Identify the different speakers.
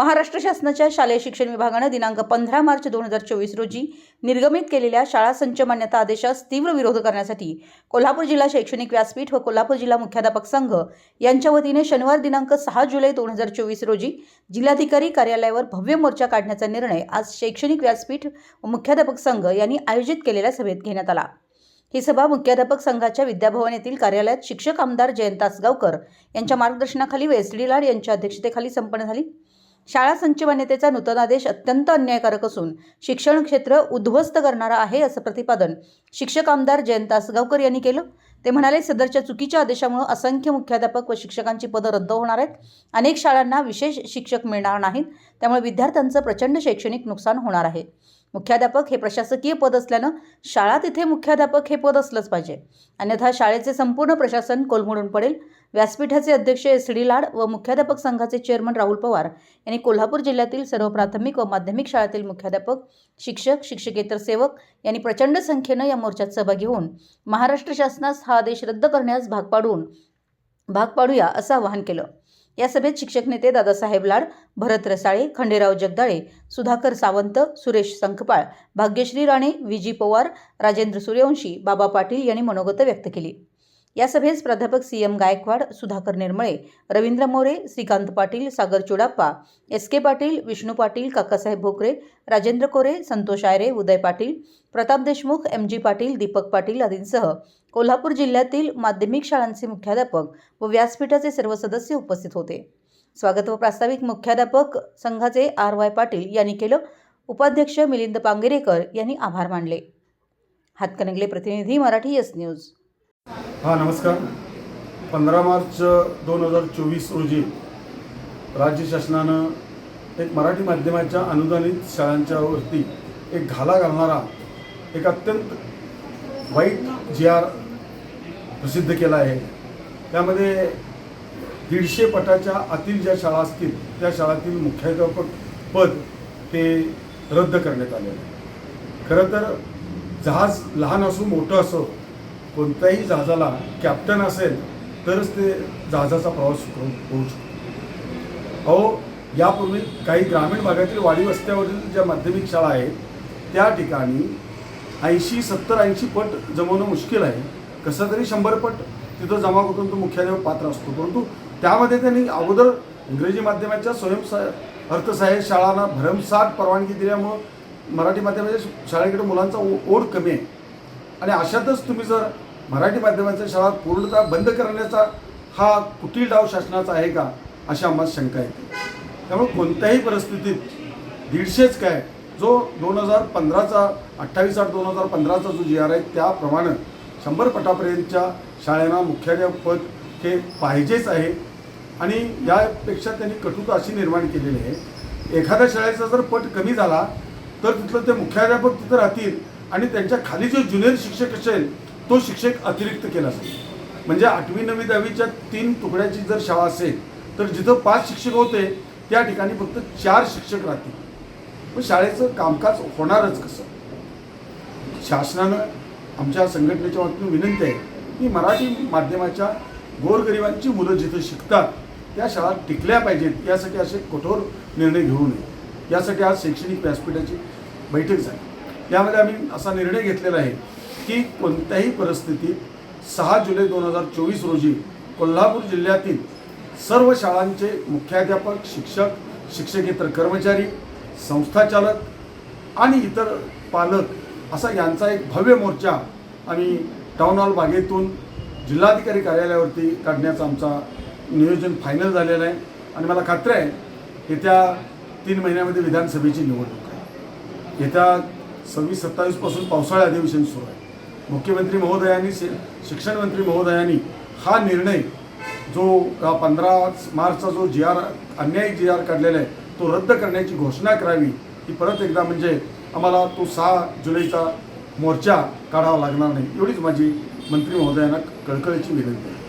Speaker 1: महाराष्ट्र शासनाच्या शालेय शिक्षण विभागानं दिनांक पंधरा मार्च दोन हजार चोवीस रोजी निर्गमित केलेल्या शाळा संच मान्यता आदेशास तीव्र विरोध करण्यासाठी कोल्हापूर जिल्हा शैक्षणिक व्यासपीठ व कोल्हापूर जिल्हा मुख्याध्यापक संघ यांच्या वतीने शनिवार दिनांक सहा जुलै दोन हजार चोवीस रोजी जिल्हाधिकारी कार्यालयावर भव्य मोर्चा काढण्याचा निर्णय आज शैक्षणिक व्यासपीठ व मुख्याध्यापक संघ यांनी आयोजित केलेल्या सभेत घेण्यात आला. ही सभा मुख्याध्यापक संघाच्या विद्याभवन येथील कार्यालयात शिक्षक आमदार जयंत आसगावकर यांच्या मार्गदर्शनाखाली वेस डी लाड यांच्या अध्यक्षतेखाली संपन्न झाली. शाळा संच नूतनादेश अत्यंत अन्यायकारक असून शिक्षण क्षेत्र उद्ध्वस्त करणारा आहे असं प्रतिपादन शिक्षक आमदार जयंत आसगावकर यांनी केलं. ते म्हणाले सदरच्या चुकीच्या आदेशामुळे असंख्य मुख्याध्यापक व शिक्षकांची पदं रद्द होणार आहेत. अनेक शाळांना विशेष शिक्षक मिळणार नाहीत. त्यामुळे विद्यार्थ्यांचं प्रचंड शैक्षणिक नुकसान होणार आहे. मुख्याध्यापक हे प्रशासकीय पद असल्यानं शाळा तिथे मुख्याध्यापक हे पद असलंच पाहिजे. अन्यथा शाळेचे संपूर्ण प्रशासन कोलमडून पडेल. व्यासपीठाचे अध्यक्ष एस डी लाड व मुख्याध्यापक संघाचे चेअरमन राहुल पवार यांनी कोल्हापूर जिल्ह्यातील सर्व प्राथमिक व माध्यमिक शाळेतील मुख्याध्यापक शिक्षक शिक्षकेतर सेवक यांनी प्रचंड संख्येनं या मोर्चात सहभागी होऊन महाराष्ट्र शासनास हा आदेश रद्द करण्यास भाग पाडून भाग पाडूया असं आवाहन केलं. या सभेत शिक्षक नेते दादासाहेब लाड भरत रसाळे खंडेराव जगदाळे सुधाकर सावंत सुरेश संकपाळ भाग्यश्री राणे विजी पवार राजेंद्र सूर्यवंशी बाबा पाटील यांनी मनोगत व्यक्त केली. या सभेस प्राध्यापक C M Gaikwad Sudhakar Nirmale Ravindra More Shrikant Patil Sagar Chudappa S K Patil Vishnu Patil Kakasaheb Bhokare Rajendra Kore Santosh Ayare Uday Patil Pratap Deshmukh M G Patil Deepak Patil आदींसह कोल्हापूर जिल्ह्यातील माध्यमिक शाळांचे मुख्याध्यापक व व्यासपीठाचे सर्व सदस्य उपस्थित होते. स्वागत व प्रास्ताविक मुख्याध्यापक संघाचे आर वाय पाटील यांनी केलं. उपाध्यक्ष मिलिंद पांगेरेकर यांनी आभार मानले. हातकणंगले प्रतिनिधी मराठी एस न्यूज.
Speaker 2: हां नमस्कार. पंधरा मार्च दोन हजार चोवीस रोजी राज्य शासनानं एक मराठी माध्यमाच्या अनुदानित शाळांच्या वरती एक घाला घालणारा एक अत्यंत वाईट जी आर प्रसिद्ध केला आहे. त्यामध्ये दीडशे पटाच्या आतील ज्या शाळा असतील त्या शाळातील मुख्याध्यापक पद ते रद्द करण्यात आले आहे. खरं तर जहाज लहान असो मोठं असो कोणत्याही जहाजाला कॅप्टन असेल तरच ते जहाजाचा प्रवास होऊ शकतो. अहो यापूर्वी काही ग्रामीण भागातील वाडी वस्त्यावरील ज्या माध्यमिक शाळा आहेत त्या ठिकाणी ऐंशी सत्तर ऐंशी पट जमवणं मुश्किल आहे. कसं तरी शंभर पट तिथं जमा करून तो मुख्याध्यापक पात्र असतो. परंतु त्यामध्ये त्यांनी अगोदर इंग्रजी माध्यमाच्या स्वयंसहाय अर्थसहाय्य शाळांना भरमसाठ परवानगी दिल्यामुळं मराठी माध्यमाच्या शाळेकडे मुलांचा ओढ कमी आहे. आणि अशातच तुम्ही जर मराठी माध्यमाच्या शाळा पूर्णतः बंद करण्याचा हा कुटील डाव शासनाचा आहे का अशी आम्हाला शंका येते त्यामुळे कोणत्याही परिस्थितीत दीडशेच काय जो दोन हजार पंधराचा अठ्ठावीस आठ दोन हजार पंधराचा जो जी आर आहे त्याप्रमाणे शंभर पटापर्यंतच्या शाळांना मुख्याध्यापक हे पाहिजेच आहे. आणि यापेक्षा त्यांनी कटुता अशी निर्माण केलेली आहे. एखाद्या शाळेचा जर पट कमी झाला तर तिथलं ते मुख्याध्यापक तिथं राहतील आणि त्यांच्या खाली जो ज्युनियर शिक्षक असेल तो शिक्षक अतिरिक्त केला जाईल. म्हणजे आठवी नववी दहावीच्या तीन तुकड्याची जर शाळा असेल तर जिथं पाच शिक्षक होते त्या ठिकाणी फक्त चार शिक्षक राहतील. मग शाळेचं कामकाज होणारच कसं? शासनानं आमच्या संघटनेच्या वतीनं विनंती आहे की मराठी माध्यमाच्या गोरगरिबांची मुलं जिथं शिकतात त्या शाळा टिकल्या पाहिजेत. यासाठी असे कठोर निर्णय घेऊ नये. यासाठी आज शैक्षणिक व्यासपीठाची बैठक झाली. यामध्ये आम्ही असा निर्णय घेतलेला आहे की कोणत्याही परिस्थितीत सहा जुलै दोन हजार चोवीस रोजी कोल्हापूर जिल्ह्यातील सर्व शाळांचे मुख्याध्यापक शिक्षक शिक्षकेतर कर्मचारी संस्थाचालक आणि इतर पालक असा यांचा एक भव्य मोर्चा आम्ही टाऊन हॉल बागेतून जिल्हाधिकारी कार्यालयावरती काढण्याचं आमचा नियोजन फायनल झालेलं आहे. आणि मला खात्री आहे येत्या तीन महिन्यामध्ये विधानसभेची निवडणूक आहे. येत्या सव्वीस सत्तावीसपासून पावसाळी अधिवेशन सुरू आहे. मुख्यमंत्री महोदयांनी शि शिक्षण मंत्री महोदयांनी हा निर्णय जो पंधरा मार्चचा जो जी आर अन्यायी जी आर काढलेला आहे तो रद्द करण्याची घोषणा करावी ही परत एकदा म्हणजे आम्हाला तो सहा जुलैचा मोर्चा काढावा लागणार नाही एवढीच माझी मंत्री महोदयांना कळकळीची विनंती आहे.